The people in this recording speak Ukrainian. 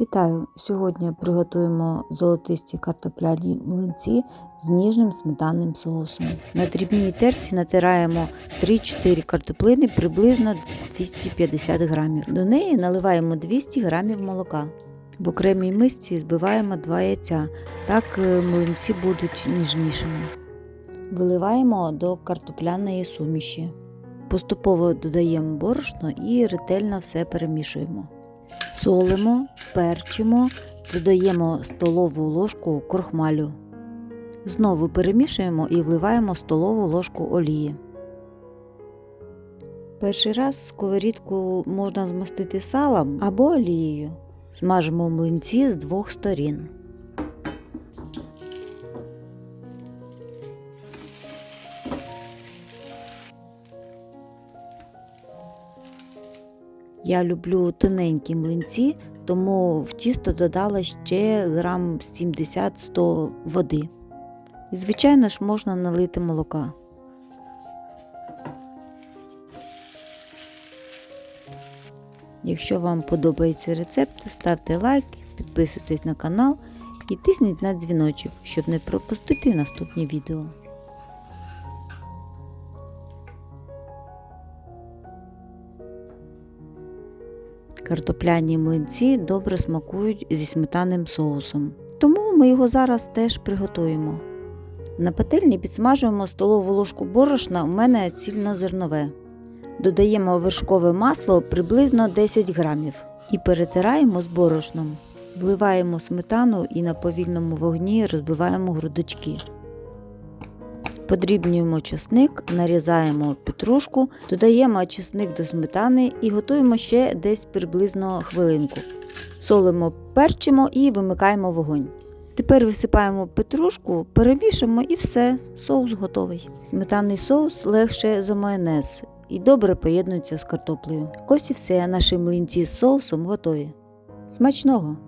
Вітаю! Сьогодні приготуємо золотисті картопляні млинці з ніжним сметанним соусом. На дрібній терці натираємо 3-4 картоплини приблизно 250 грамів. До неї наливаємо 200 грамів молока. В окремій мисці збиваємо 2 яйця, так е, млинці будуть ніжнішими. Виливаємо до картопляної суміші. Поступово додаємо борошно і ретельно все перемішуємо. Солимо, перчимо, додаємо столову ложку крохмалю. Знову перемішуємо і вливаємо столову ложку олії. Перший раз сковорідку можна змастити салом або олією. Смажимо млинці з двох сторін. Я люблю тоненькі млинці, тому в тісто додала ще грам 70-100 води. І, звичайно ж, можна налити молока. Якщо вам подобається рецепт, ставте лайк, підписуйтесь на канал і тисніть на дзвіночок, щоб не пропустити наступні відео. Картопляні млинці добре смакують зі сметанним соусом, тому ми його зараз теж приготуємо. На пательні підсмажуємо столову ложку борошна, у мене цільнозернове. Додаємо вершкове масло приблизно 10 грамів і перетираємо з борошном. Вливаємо сметану і на повільному вогні розбиваємо грудочки. Подрібнюємо чесник, нарізаємо петрушку, додаємо чесник до сметани і готуємо ще десь приблизно хвилинку. Солимо, перчимо і вимикаємо вогонь. Тепер висипаємо петрушку, перемішуємо і все, соус готовий. Сметанний соус легше за майонез і добре поєднується з картоплею. Ось і все, наші млинці з соусом готові. Смачного!